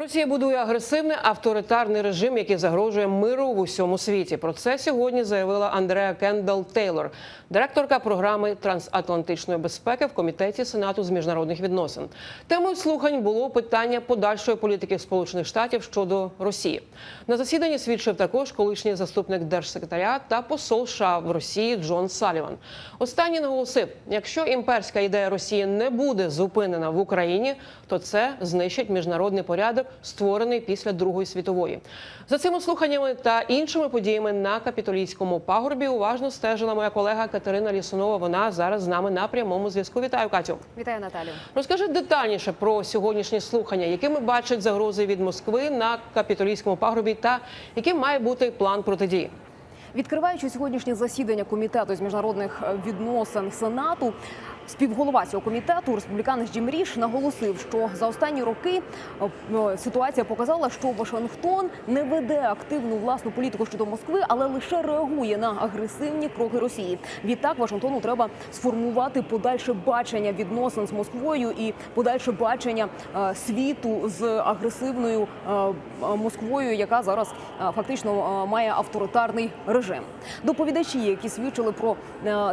Росія будує агресивний авторитарний режим, який загрожує миру в усьому світі. Про це сьогодні заявила Андреа Кендал Тейлор, директорка програми трансатлантичної безпеки в комітеті Сенату з міжнародних відносин. Темою слухань було питання подальшої політики Сполучених Штатів щодо Росії. На засіданні свідчив також колишній заступник держсекретаря та посол США в Росії Джон Саліван. Останній наголосив: якщо імперська ідея Росії не буде зупинена в Україні, то це знищить міжнародний порядок, створений після Другої світової. За цими слуханнями та іншими подіями на капітолійському пагорбі уважно стежила моя колега Катерина Лісунова. Вона зараз з нами на прямому зв'язку. Вітаю, Катю. Вітаю, Наталю. Розкажи детальніше про сьогоднішні слухання, якими бачать загрози від Москви на капітолійському пагорбі, та яким має бути план протидії. Відкриваючи сьогоднішнє засідання комітету з міжнародних е, відносин Сенату, співголова цього комітету, республіканець Джим Ріш, наголосив, що за останні роки е, ситуація показала, що Вашингтон не веде активну власну політику щодо Москви, але лише реагує на агресивні кроки Росії. Відтак Вашингтону треба сформувати подальше бачення відносин з Москвою і подальше бачення е, світу з агресивною е, Москвою, яка зараз фактично має авторитарний режим. Доповідачі, які свідчили про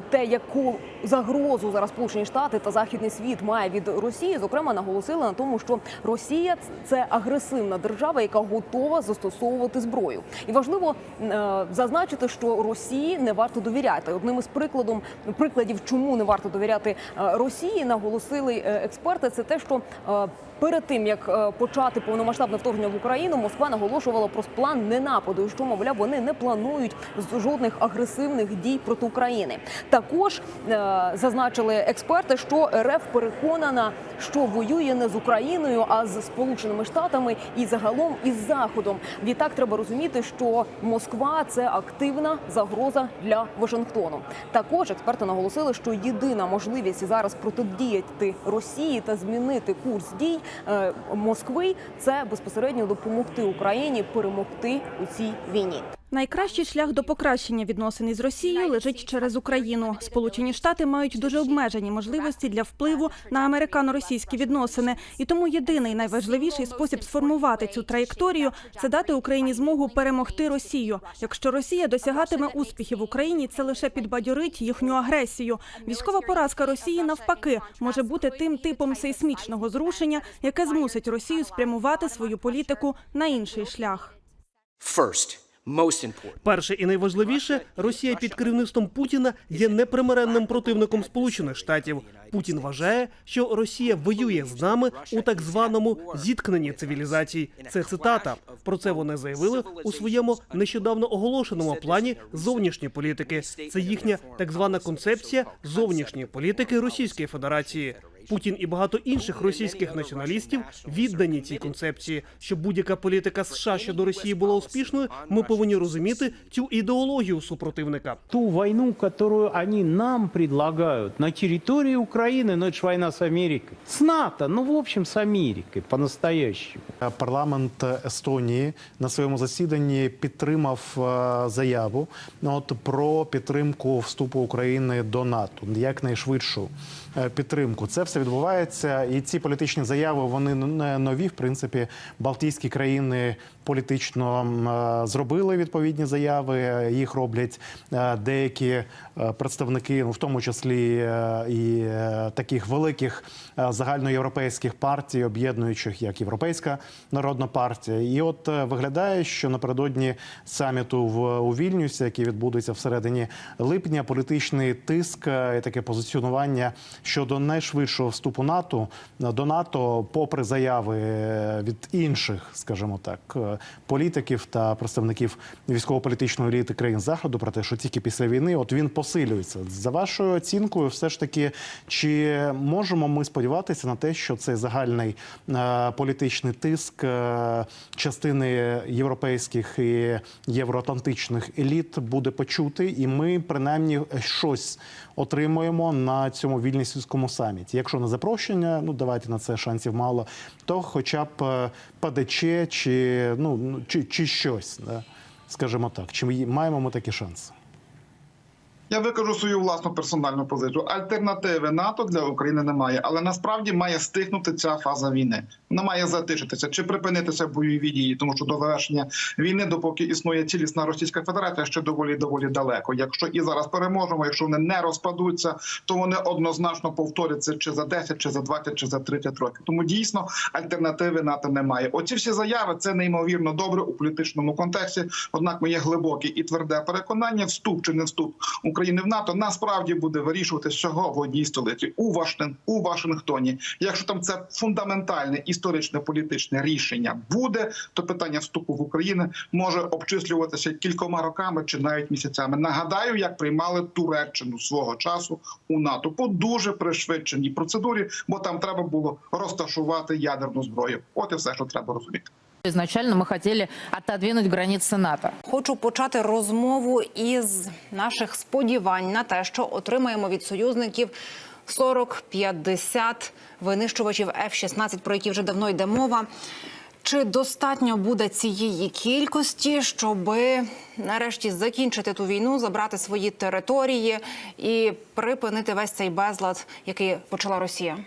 те, яку загрозу зараз Сполучені Штати та Західний світ має від Росії, зокрема наголосили на тому, що Росія це агресивна держава, яка готова застосовувати зброю. І важливо е, зазначити, що Росії не варто довіряти. Одним із прикладом прикладів, чому не варто довіряти е, Росії, наголосили е, експерти. Це те, що е, Перед тим як е, почати повномасштабне вторгнення в Україну, Москва наголошувала про план ненападу, що мовляв, вони не планують жодних агресивних дій проти України. Також е, зазначили експерти, що РФ переконана, що воює не з Україною, а з Сполученими Штатами і загалом із Заходом. Відтак треба розуміти, що Москва це активна загроза для Вашингтону. Також експерти наголосили, що єдина можливість зараз протидіяти Росії та змінити курс дій Москви це безпосередньо допомогти Україні перемогти у цій війні. Найкращий шлях до покращення відносин із Росією лежить через Україну. Сполучені Штати мають дуже обмежені можливості для впливу на американо-російські відносини, і тому єдиний найважливіший спосіб сформувати цю траєкторію це дати Україні змогу перемогти Росію. Якщо Росія досягатиме успіхів в Україні, це лише підбадьорить їхню агресію. Військова поразка Росії навпаки може бути тим типом сейсмічного зрушення, яке змусить Росію спрямувати свою політику на інший шлях. First. Перше і найважливіше, Росія під керівництвом Путіна є непримиренним противником Сполучених Штатів. Путін вважає, що Росія воює з нами у так званому зіткненні цивілізацій. Це цитата. Про це вони заявили у своєму нещодавно оголошеному плані зовнішньої політики. Це їхня так звана концепція зовнішньої політики Російської Федерації. Путін і багато інших російських націоналістів віддані цій концепції. Щоб будь-яка політика США щодо Росії була успішною, ми повинні розуміти цю ідеологію супротивника. ту войну, которую они нам предлагают на территории Украины, но это же война с Америкой, с НАТО, ну, в общем, с Америкой по-настоящему. Парламент Естонії на своєму засіданні підтримав е, заяву ну, от, про підтримку вступу України до НАТО, якнайшвидшу е, підтримку. Це все відбувається, і ці політичні заяви вони не нові. В принципі, Балтійські країни політично е, зробили відповідні заяви. Їх роблять е, деякі е, представники, ну в тому числі і таких великих загальноєвропейських партій, об'єднуючих як Європейська народна партія. І от виглядає, що напередодні саміту в у Вільнюсі, який відбудеться всередині липня, політичний тиск і таке позиціонування щодо найшвидшого вступу НАТО до НАТО, попри заяви від інших, скажімо так, політиків та представників військово-політичної еліти країн заходу, про те, що тільки після війни от він посилюється. За вашою оцінкою, все ж таки, чи можемо ми сподіватися на те, що цей загальний е, політичний тиск е, частини європейських і євроатлантичних еліт буде почутий, і ми принаймні щось отримуємо на цьому вільнюсівському саміті. Якщо не запрошення, ну давайте на це шансів мало, то хоча б е, ПДЧ чи ну ну, чи, чи щось, да? скажімо так, чи маємо ми такі шанси? Я викажу свою власну персональну позицію. Альтернативи НАТО для України немає, але насправді має стихнути ця фаза війни. Вона має затишитися чи припинитися бойові дії, тому що до завершення війни, допоки існує цілісна Російська Федерація, ще доволі доволі далеко. Якщо і зараз переможемо, якщо вони не розпадуться, то вони однозначно повторяться чи за 10, чи за 20, чи за 30 років. Тому дійсно альтернативи НАТО немає. Оці всі заяви це неймовірно добре у політичному контексті. Однак моє глибоке і тверде переконання, вступ чи не вступ України в НАТО насправді буде вирішувати всього в одній столиці у Вашингтон, у Вашингтоні. Якщо там це фундаментальне історичне політичне рішення буде, то питання вступу в Україну може обчислюватися кількома роками чи навіть місяцями. Нагадаю, як приймали Туреччину свого часу у НАТО по дуже пришвидшеній процедурі, бо там треба було розташувати ядерну зброю. От і все, що треба розуміти. Изначально мы хотели отодвинуть границы НАТО. Хочу почати розмову із наших сподівань на те, що отримаємо від союзників 40-50 винищувачів F-16, про які вже давно йде мова. Чи достатньо буде цієї кількості, щоб нарешті закінчити ту війну, забрати свої території і припинити весь цей безлад, який почала Росія?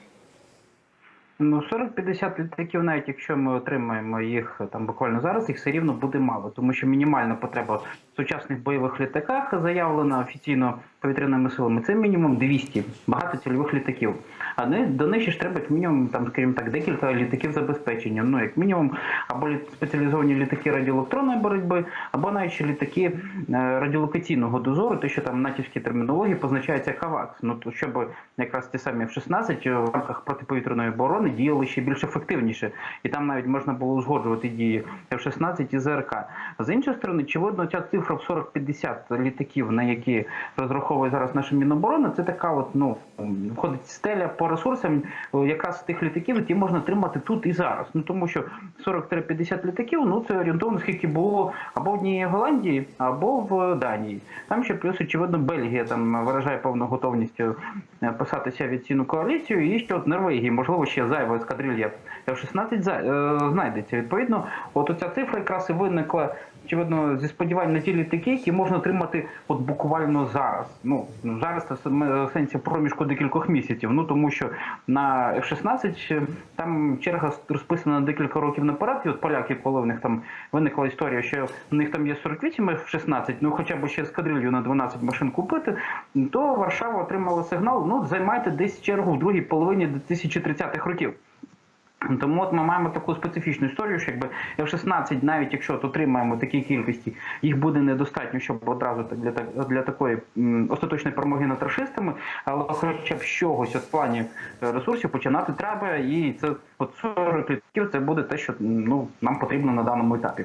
Ну, 40-50 літаків, навіть якщо ми отримаємо їх там буквально зараз, їх все рівно буде мало, тому що мінімальна потреба в сучасних бойових літаках заявлена офіційно повітряними силами. Це мінімум 200 багатоцільових літаків. А не до них ще ж треба як мінімум, там, скажімо так, декілька літаків забезпечення. Ну, як мінімум, або спеціалізовані літаки радіоелектронної боротьби, або навіть літаки е, радіолокаційного дозору, те, що там в натівській термінології позначається КАВАКС. Ну то щоб якраз ті самі F-16 в рамках протиповітряної оборони діяли ще більш ефективніше, і там навіть можна було узгоджувати дії F-16 і ЗРК. З іншої сторони, очевидно, ця цифра в 40-50 літаків, на які розраховує зараз наша Міноборони, це така от ну входить стеля по ресурсам, о, якраз тих літаків, які можна тримати тут і зараз. Ну тому що 40-50 літаків, ну це орієнтовно скільки було або в одній Голландії, або в Данії. Там ще плюс, очевидно, Бельгія там виражає повну готовність е, писатися авіаційну коаліцію, і ще от Норвегії, можливо, ще зайва ескадрилья F-16 е, знайдеться. Відповідно, от оця цифра якраз і виникла. Очевидно, зі сподівань на ті літаки, які можна отримати от буквально зараз. Ну зараз це в сенсі проміжку декількох місяців. Ну тому що на F-16 е, там черга розписана на декілька років наперед. І от поляки, коли в них там виникла історія, що в них там є 48 F-16, ну хоча б ще ескадрилью на 12 машин купити, то Варшава отримала сигнал. Ну займайте десь чергу в другій половині 2030-х років. Тому от ми маємо таку специфічну історію, що якби F-16, навіть якщо от отримаємо такі кількості, їх буде недостатньо, щоб одразу для для такої остаточної перемоги над рашистами, але хоча б чогось от в плані е, ресурсів починати треба, і це от 40 літків це буде те, що ну нам потрібно на даному етапі.